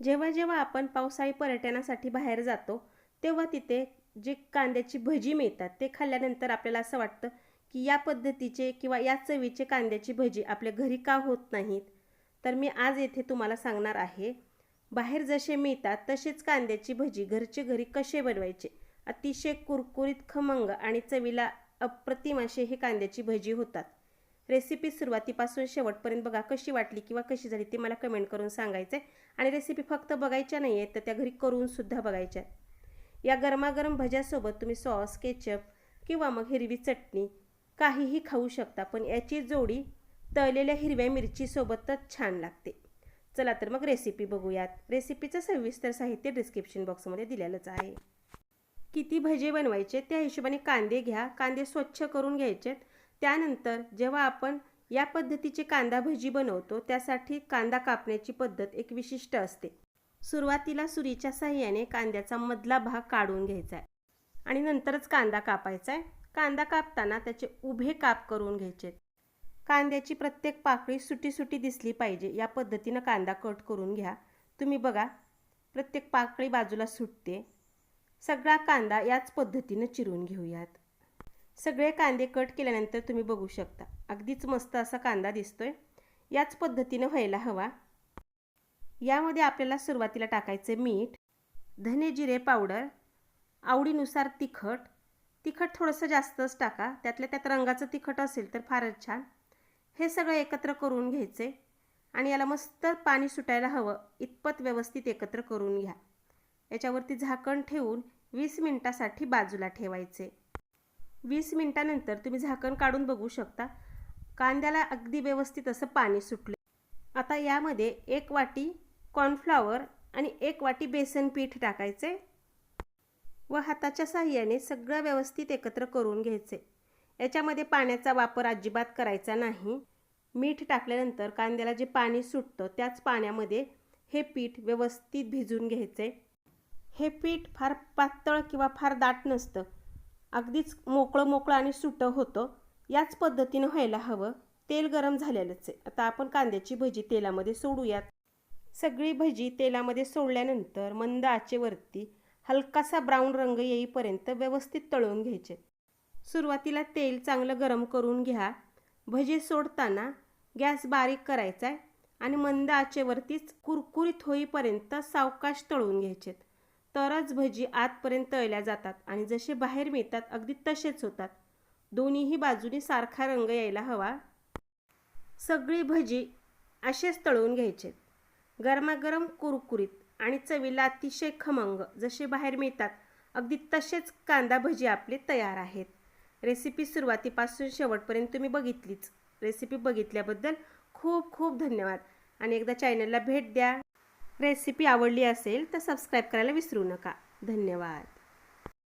जेव्हा जेव्हा आपण पावसाळी पर्यटनासाठी बाहेर जातो तेव्हा तिथे जे कांद्याची भजी मिळतात ते खाल्ल्यानंतर आपल्याला असं वाटतं की या पद्धतीचे किंवा या चवीचे कांद्याची भजी आपल्या घरी का होत नाहीत? तर मी आज येथे तुम्हाला सांगणार आहे बाहेर जसे मिळतात तसेच कांद्याची भजी घरचे घरी कसे बनवायचे? अतिशय कुरकुरीत खमंग आणि चवीला अप्रतिम असे हे कांद्याची भजी होतात. रेसिपी सुरुवातीपासून शेवटपर्यंत बघा कशी वाटली किंवा कशी झाली ती मला कमेंट करून सांगायचं आहे आणि रेसिपी फक्त बघायच्या नाही आहेत तर त्या घरी करूनसुद्धा बघायच्या. आहेत या गरमागरम भज्यासोबत तुम्ही सॉस केचप किंवा मग हिरवी चटणी काहीही खाऊ शकता पण याची जोडी तळलेल्या हिरव्या मिरचीसोबतच छान लागते. चला तर मग रेसिपी बघूयात. रेसिपीचं सविस्तर साहित्य डिस्क्रिप्शन बॉक्समध्ये दिलेलंच आहे. किती भजे बनवायचे त्या हिशोबाने कांदे घ्या. कांदे स्वच्छ करून घ्यायचे त्यानंतर जेव्हा आपण या पद्धतीचे कांदा भजी बनवतो त्यासाठी कांदा कापण्याची पद्धत एक विशिष्ट असते. सुरुवातीला सुरीच्या साह्याने कांद्याचा मधला भाग काढून घ्यायचा आहे आणि नंतरच कांदा कापायचा आहे कांदा कापताना त्याचे उभे काप करून घ्यायचे कांद्याची प्रत्येक पाकळी सुटी सुटी दिसली पाहिजे या पद्धतीनं कांदा कट करून घ्या. तुम्ही बघा प्रत्येक पाकळी बाजूला सुटते. सगळा कांदा याच पद्धतीनं चिरून घेऊयात. सगळे कांदे कट केल्यानंतर तुम्ही बघू शकता. अगदीच मस्त असा कांदा दिसतोय. याच पद्धतीनं व्हायला हवा. यामध्ये आपल्याला सुरुवातीला टाकायचे मीठ धने जिरे पावडर आवडीनुसार तिखट. तिखट थोडंसं जास्तच टाका. त्यातल्या त्यात रंगाचं तिखट असेल तर फारच छान. हे सगळं एकत्र करून घ्यायचे आणि याला मस्त पाणी सुटायला हवं. इतपत व्यवस्थित एकत्र करून घ्या. याच्यावरती झाकण ठेवून वीस मिनटासाठी बाजूला ठेवायचे. वीस मिनटानंतर तुम्ही झाकण काढून बघू शकता. कांद्याला अगदी व्यवस्थित असं पाणी सुटले. आता यामध्ये एक वाटी कॉर्नफ्लॉवर आणि एक वाटी बेसन पीठ टाकायचे व हाताच्या साह्याने सगळं व्यवस्थित एकत्र करून घ्यायचे. याच्यामध्ये पाण्याचा वापर अजिबात करायचा नाही. मीठ टाकल्यानंतर कांद्याला जे पाणी सुटतं त्याच पाण्यामध्ये हे पीठ व्यवस्थित भिजून घ्यायचे. हे पीठ फार पातळ किंवा फार दाट नसतं. अगदीच मोकळं मोकळं आणि सुटं होतं. याच पद्धतीनं व्हायला हवं. तेल गरम झालेलंच आहे. आता आपण कांद्याची भजी तेलामध्ये सोडूयात. सगळी भजी तेलामध्ये सोडल्यानंतर मंद आचेवरती हलकासा ब्राऊन रंग येईपर्यंत व्यवस्थित तळून घ्यायचे. सुरुवातीला तेल चांगलं गरम करून घ्या. भजी सोडताना गॅस बारीक करायचा आहे आणि मंद आचेवरतीच कुरकुरीत होईपर्यंत सावकाश तळून घ्यायचेत. तरच भजी आतपर्यंत तळल्या जातात आणि जसे बाहेर मिळतात अगदी तसेच होतात. दोन्हीही बाजूनी सारखा रंग यायला हवा. सगळी भजी असेच तळून घ्यायचे. गरमागरम कुरकुरीत आणि चवीला अतिशय खमंग जसे बाहेर मिळतात अगदी तसेच कांदा भजी आपले तयार आहेत. रेसिपी सुरुवातीपासून शेवटपर्यंत तुम्ही बघितलीच. रेसिपी बघितल्याबद्दल खूप खूप धन्यवाद. आणि एकदा चॅनलला भेट द्या. रेसिपी आवडली असेल तर सबस्क्राईब करायला विसरू नका. धन्यवाद.